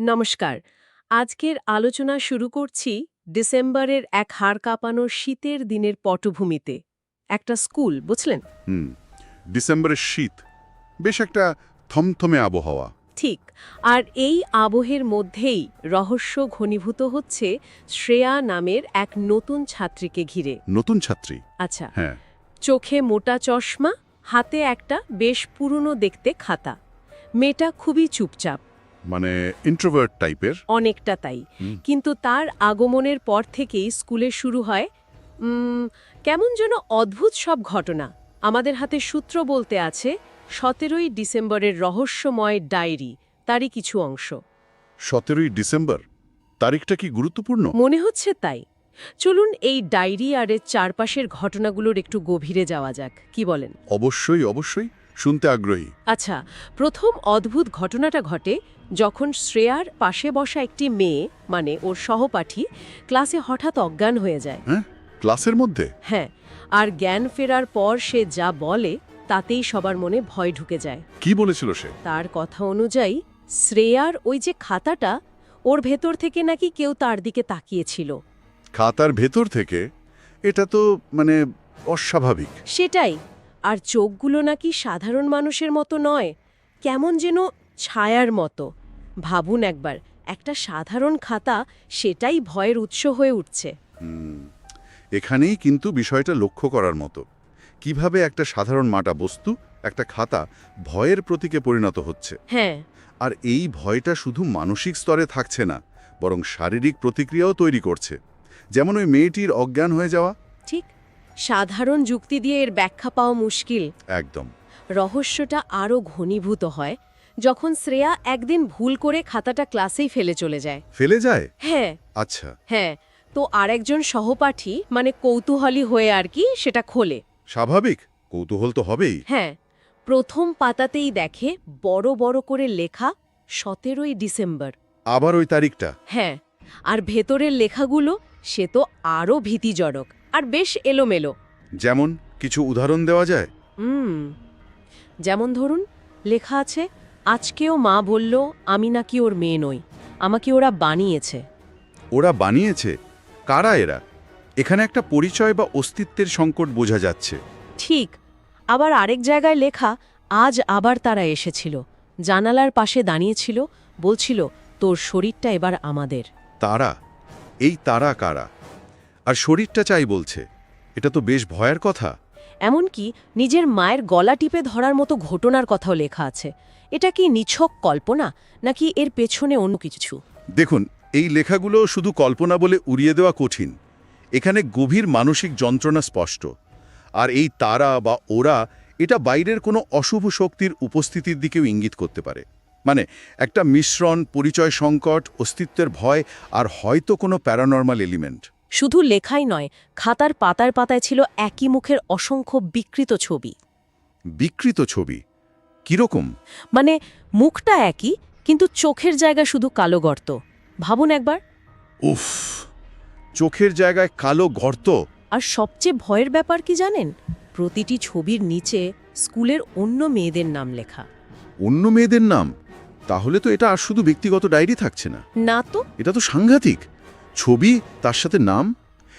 নমস্কার। আজকের আলোচনা শুরু করছি ডিসেম্বরের এক হাড় কাঁপানো শীতের দিনের পটভূমিতে। একটা স্কুল বুঝলেন? হুম ডিসেম্বরের শীত বেশ একটা থমথমে আবহাওয়া। ঠিক আর এই আবহের মধ্যেই রহস্য ঘনীভূত হচ্ছে শ্রেয়া নামের এক নতুন ছাত্রীকে ঘিরে। নতুন ছাত্রী? আচ্ছা। হ্যাঁ। চোখে মোটা চশমা হাতে একটা বেশ পুরনো দেখতে খাতা। মেয়েটা খুবই চুপচাপ। মানে ইন্ট্রোভার্ট টাইপের অনেকটা তাই। কিন্তু তার আগমনের পর থেকেই স্কুলে শুরু হয় কেমন যেন অদ্ভুত সব ঘটনা। আমাদের হাতে সূত্র বলতে আছে সতেরোই ডিসেম্বরের রহস্যময় ডায়েরি তারই কিছু অংশ। সতেরোই ডিসেম্বর? তারিখটা কি গুরুত্বপূর্ণ? মনে হচ্ছে তাই। চলুন এই ডায়েরি আর এর চারপাশের ঘটনাগুলোর একটু গভীরে যাওয়া যাক কি বলেন? অবশ্যই অবশ্যই। শুনতে আগ্রহী। আচ্ছা প্রথম অদ্ভুত ঘটনাটা ঘটে যখন শ্রেয়ার পাশে বসা একটি মেয়ে মানে ওর সহপাঠী ক্লাসে হঠাৎ অজ্ঞান হয়ে যায়। হ্যাঁ? ক্লাসের মধ্যে? হ্যাঁ আর জ্ঞান ফেরার পর সে যা বলে তাতেই সবার মনে ভয় ঢুকে যায়। কি বলেছিল সে? তার কথা অনুযায়ী শ্রেয়ার ওই যে খাতাটা ওর ভেতর থেকে নাকি কেউ তার দিকে তাকিয়েছিল। খাতার ভেতর থেকে? এটা তো মানে অস্বাভাবিক। সেটাই আর চোখগুলো নাকি সাধারণ মানুষের মতো নয় কেমন যেন ছায়ার মতো। ভাবুন একবার একটা সাধারণ খাতা সেটাই ভয়ের উৎস হয়ে উঠছে। এখানেই কিন্তু বিষয়টা লক্ষ্য করার মতো। কীভাবে একটা সাধারণ মাটা বস্তু একটা খাতা ভয়ের প্রতীকে পরিণত হচ্ছে। হ্যাঁ। আর এই ভয়টা শুধু মানসিক স্তরে থাকছে না বরং শারীরিক প্রতিক্রিয়াও তৈরি করছে। যেমন ওই মেয়েটির অজ্ঞান হয়ে যাওয়া। ঠিক। সাধারণ যুক্তি দিয়ে এর ব্যাখ্যা পাওয়া মুশকিল। একদম। রহস্যটা আরও ঘনীভূত হয় যখন শ্রেয়া একদিন ভুল করে খাতাটা ক্লাসেই ফেলে চলে যায়। ফেলে যায়? হ্যাঁ। আচ্ছা। হ্যাঁ তো আরেকজন সহপাঠী মানে কৌতূহলী হয়ে আর কি সেটা খোলে। স্বাভাবিক কৌতূহল তো হবেই। হ্যাঁ প্রথম পাতাতেই দেখে বড় বড় করে লেখা সতেরোই ডিসেম্বর। আবার ওই তারিখটা? হ্যাঁ আর ভেতরের লেখাগুলো সে তো আরও ভীতিজনক। আর বেশ এলোমেলো। যেমন কিছু উদাহরণ দেওয়া যায়? হুম। যেমন ধরুন লেখা আছে আজকেও মা বলল আমি নাকি ওর মেয়ে নই আমাকে ওরা বানিয়েছে। ওরা বানিয়েছে? কারা এরা? এখানে একটা পরিচয় বা অস্তিত্বের সংকট বোঝা যাচ্ছে। ঠিক। আবার আরেক জায়গায় লেখা আজ আবার তারা এসেছিল। জানালার পাশে দাঁড়িয়েছিল বলছিল তোর শরীরটা এবার আমাদের। তারা? এই তারা কারা? আর শরীরটা চাই বলছে। এটা তো বেশ ভয়ের কথা। এমনকি নিজের মায়ের গলা টিপে ধরার মতো ঘটনার কথাও লেখা আছে। এটা কি নিছক কল্পনা নাকি এর পেছনে অন্য কিছু? দেখুন এই লেখাগুলো শুধু কল্পনা বলে উড়িয়ে দেওয়া কঠিন। এখানে গভীর মানসিক যন্ত্রণা স্পষ্ট। আর এই তারা বা ওরা এটা বাইরের কোনো অশুভ শক্তির উপস্থিতির দিকেও ইঙ্গিত করতে পারে। মানে একটা মিশ্রণ পরিচয় সংকট অস্তিত্বের ভয় আর হয়তো কোনো প্যারানর্মাল এলিমেন্ট। শুধু লেখাই নয় খাতার পাতার পাতায় ছিল একই মুখের অসংখ্য বিকৃত ছবি। বিকৃত ছবি? কীরকম? মানে মুখটা একই কিন্তু চোখের জায়গা শুধু কালো গর্ত। ভাবুন একবার। উফ চোখের জায়গায় কালো গর্ত? আর সবচেয়ে ভয়ের ব্যাপার কি জানেন? প্রতিটি ছবির নিচে স্কুলের অন্য মেয়েদের নাম লেখা। অন্য মেয়েদের নাম? তাহলে তো এটা আর শুধু ব্যক্তিগত ডায়েরি থাকছে না। না তো। এটা তো সাংঘাতিক। ছবি তার সাথে নাম?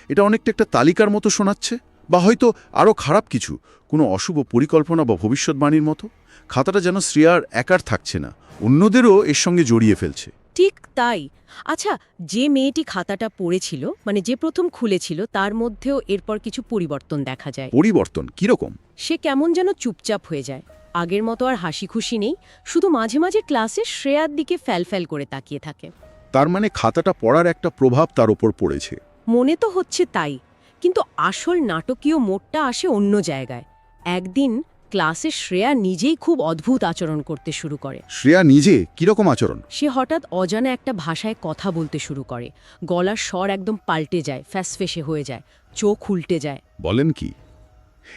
এটা অনেকটা একটা তালিকার মতো শোনাচ্ছে। বা হয়তো আরও খারাপ কিছু কোনো অশুভ পরিকল্পনা বা ভবিষ্যৎবাণীর মতো? খাতাটা যেন শ্রেয়ার একার থাকছে না অন্যদেরও এর সঙ্গে জড়িয়ে ফেলছে। ঠিক তাই। আচ্ছা যে মেয়েটি খাতাটা পড়েছিল মানে যে প্রথম খুলেছিল তার মধ্যেও এরপর কিছু পরিবর্তন দেখা যায়। পরিবর্তন? কীরকম? সে কেমন যেন চুপচাপ হয়ে যায়। আগের মতো আর হাসি খুশি নেই শুধু মাঝে মাঝে ক্লাসে শ্রেয়ার দিকে ফ্যালফ্যাল করে তাকিয়ে থাকে। তার মানে খাতাটা পড়ার একটা প্রভাব তার ওপর পড়েছে। মনে তো হচ্ছে তাই কিন্তু আসল নাটকীয় মোড়টা আসে অন্য জায়গায়। একদিন ক্লাসে শ্রেয়া নিজেই খুব অদ্ভুত আচরণ করতে শুরু করে। শ্রেয়া নিজে? কীরকম আচরণ? সে হঠাৎ অজানা একটা ভাষায় কথা বলতে শুরু করে। গলার স্বর একদম পাল্টে যায় ফ্যাসফেসে হয়ে যায় চোখ উল্টে যায়। বলেন কি?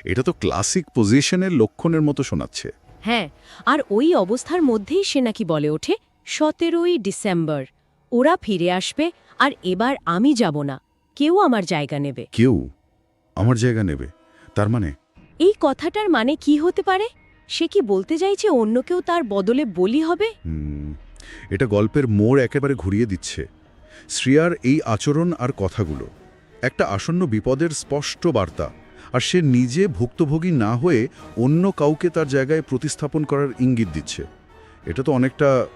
এটা তো ক্লাসিক পজিশনের লক্ষণের মতো শোনাচ্ছে। হ্যাঁ আর ওই অবস্থার মধ্যেই সে নাকি বলে ওঠে সতেরোই ডিসেম্বর। ওরা ফিরে আসবে আর এবার আমি যাব না। কেউ আমার জায়গা নেবে। কেউ আমার জায়গা নেবে? তার মানে? এই কথাটার মানে কি হতে পারে? সে কি বলতে চাইছে অন্য কেউ তার বদলে বলি হবে? এটা গল্পের মোড় একেবারে ঘুরিয়ে দিচ্ছে। শ্রিয়ার এই আচরণ আর কথাগুলো একটা আসন্ন বিপদের স্পষ্ট বার্তা আর সে নিজে ভুক্তভোগী না হয়ে অন্য কাউকে তার জায়গায় প্রতিস্থাপন করার ইঙ্গিত দিচ্ছে। এটা তো অনেকটা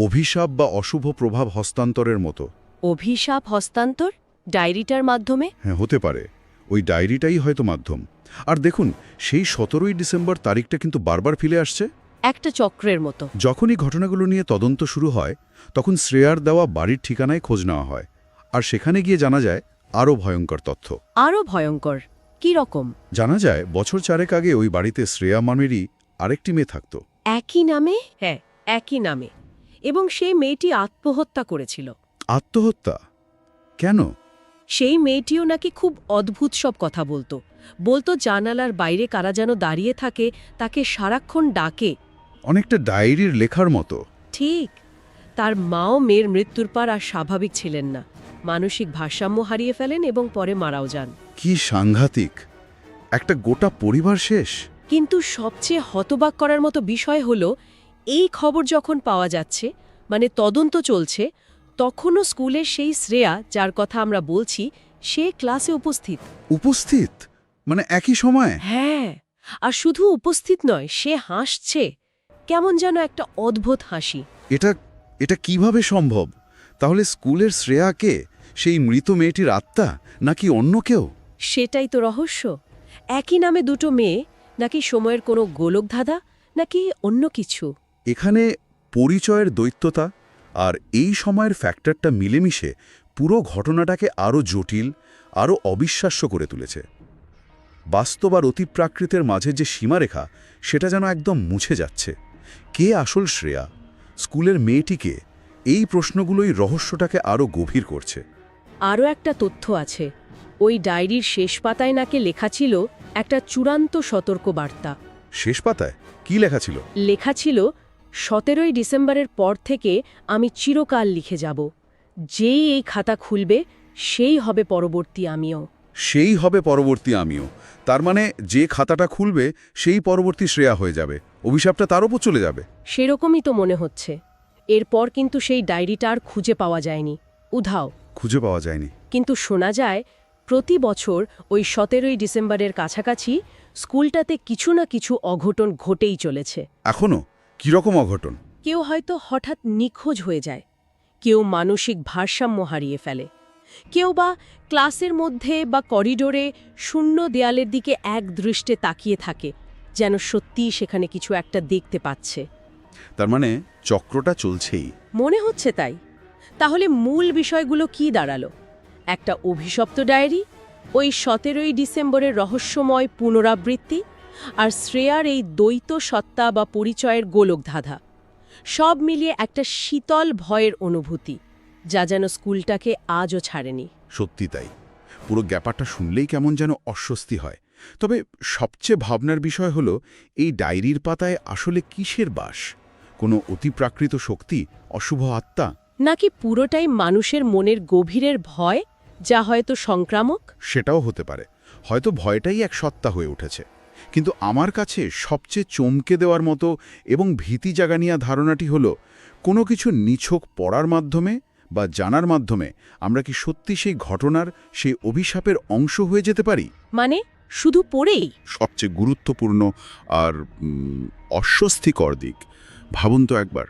অভিশাপ বা অশুভ প্রভাব হস্তান্তরের মতো। অভিশাপ হস্তান্তর? ডায়েরিটার মাধ্যমে? হ্যাঁ হতে পারে। ওই ডায়েরিটাই হয়তো মাধ্যম। আর দেখুন সেই সতেরোই ডিসেম্বর তারিখটা কিন্তু বারবার ফিরে আসছে। একটা চক্রের মতো। যখনই ঘটনাগুলো নিয়ে তদন্ত শুরু হয় তখন শ্রেয়ার দেওয়া বাড়ির ঠিকানায় খোঁজ নেওয়া হয়। আর সেখানে গিয়ে জানা যায় আরও ভয়ঙ্কর তথ্য। আরও ভয়ঙ্কর। কি রকম? জানা যায় বছর চারেক আগে ওই বাড়িতে শ্রেয়া মানেরই আরেকটি মেয়ে থাকত। একই নামে? হ্যাঁ একই নামে। এবং সেই মেয়েটি আত্মহত্যা করেছিল। আত্মহত্যা? কেন? সেই মেয়েটিও নাকি খুব অদ্ভুত সব কথা বলতো। বলতো জানালার বাইরে কারা যেন দাঁড়িয়ে থাকে তাকে সারাক্ষণ ডাকে। অনেকটা ডায়েরির লেখার মতো। ঠিক। তার মাও মেয়ের মৃত্যুর পর আর স্বাভাবিক ছিলেন না। মানসিক ভারসাম্য হারিয়ে ফেলেন এবং পরে মারাও যান। কি সাংঘাতিক। একটা গোটা পরিবার শেষ? কিন্তু সবচেয়ে হতবাক করার মতো বিষয় হল এই খবর যখন পাওয়া যাচ্ছে মানে তদন্ত চলছে তখনও স্কুলের সেই শ্রেয়া যার কথা আমরা বলছি সে ক্লাসে উপস্থিত। উপস্থিত? মানে একই সময়? হ্যাঁ আর শুধু উপস্থিত নয় সে হাসছে। কেমন যেন একটা অদ্ভুত হাসি। এটা এটা কীভাবে সম্ভব? তাহলে স্কুলের শ্রেয়াকে সেই মৃত মেয়েটির আত্মা নাকি অন্য কেউ? সেটাই তো রহস্য। একই নামে দুটো মেয়ে নাকি সময়ের কোনো গোলকধাঁধা নাকি অন্য কিছু? এখানে পরিচয়ের দৈত্যতা আর এই সময়ের ফ্যাক্টরটা মিলেমিশে পুরো ঘটনাটাকে আরও জটিল আরও অবিশ্বাস্য করে তুলেছে। বাস্তব আর অতিপ্রাকৃতের মাঝে যে সীমারেখা সেটা যেন একদম মুছে যাচ্ছে। কে আসল শ্রেয়া? স্কুলের মেয়েটিকে এই প্রশ্নগুলোই রহস্যটাকে আরও গভীর করছে। আরও একটা তথ্য আছে। ওই ডায়েরির শেষ পাতায় নাকি লেখা ছিল একটা চূড়ান্ত সতর্ক বার্তা শেষ পাতায়? কি লেখা ছিল? লেখা ছিল সতেরোই ডিসেম্বরের পর থেকে আমি চিরকাল লিখে যাব। যেই এই খাতা খুলবে সেই হবে পরবর্তী আমিও। সেই হবে পরবর্তী আমিও। তার মানে যে খাতাটা খুলবে সেই পরবর্তী শ্রেয়া হয়ে যাবে। অভিশাপটা তার ওপর চলে যাবে। সেরকমই তো মনে হচ্ছে। এরপর কিন্তু সেই ডায়েরিটা আর খুঁজে পাওয়া যায়নি। উধাও। খুঁজে পাওয়া যায়নি। কিন্তু শোনা যায় প্রতি বছর ওই সতেরোই ডিসেম্বরের কাছাকাছি স্কুলটাতে কিছু না কিছু অঘটন ঘটেই চলেছে। এখনও কীরকম অঘটন? কেউ হয়তো হঠাৎ নিখোঁজ হয়ে যায়। কেউ মানসিক ভারসাম্য হারিয়ে ফেলে। কেউ বা ক্লাসের মধ্যে বা করিডোরে শূন্য দেয়ালের দিকে এক দৃষ্টে তাকিয়ে থাকে যেন সত্যিই সেখানে কিছু একটা দেখতে পাচ্ছে। তার মানে চক্রটা চলছেই। মনে হচ্ছে তাই। তাহলে মূল বিষয়গুলো কি দাঁড়াল? একটা অভিশপ্ত ডায়েরি? ওই সতেরোই ডিসেম্বরের রহস্যময় পুনরাবৃত্তি? আর শ্রেয়ার এই দ্বৈত সত্তা বা পরিচয়ের গোলকধাঁধা। সব মিলিয়ে একটা শীতল ভয়ের অনুভূতি যা যেন স্কুলটাকে আজও ছাড়েনি। সত্যি তাই। পুরো ব্যাপারটা শুনলেই কেমন যেন অস্বস্তি হয়। তবে সবচেয়ে ভাবনার বিষয় হলো এই ডায়েরির পাতায় আসলে কিসের বাস? কোনো অতিপ্রাকৃত শক্তি অশুভ আত্মা? নাকি পুরোটাই মানুষের মনের গভীরের ভয় যা হয়তো সংক্রামক? সেটাও হতে পারে। হয়তো ভয়টাই এক সত্তা হয়ে উঠেছে। কিন্তু আমার কাছে সবচেয়ে চমকে দেওয়ার মতো এবং ভীতি জাগানিয়া ধারণাটি হলো কোনো কিছু নিছক পড়ার মাধ্যমে বা জানার মাধ্যমে আমরা কি সত্যি সেই ঘটনার সেই অভিশাপের অংশ হয়ে যেতে পারি? মানে শুধু পড়েই? সবচেয়ে গুরুত্বপূর্ণ আর অস্বস্তিকর দিক। ভাবুন তো একবার।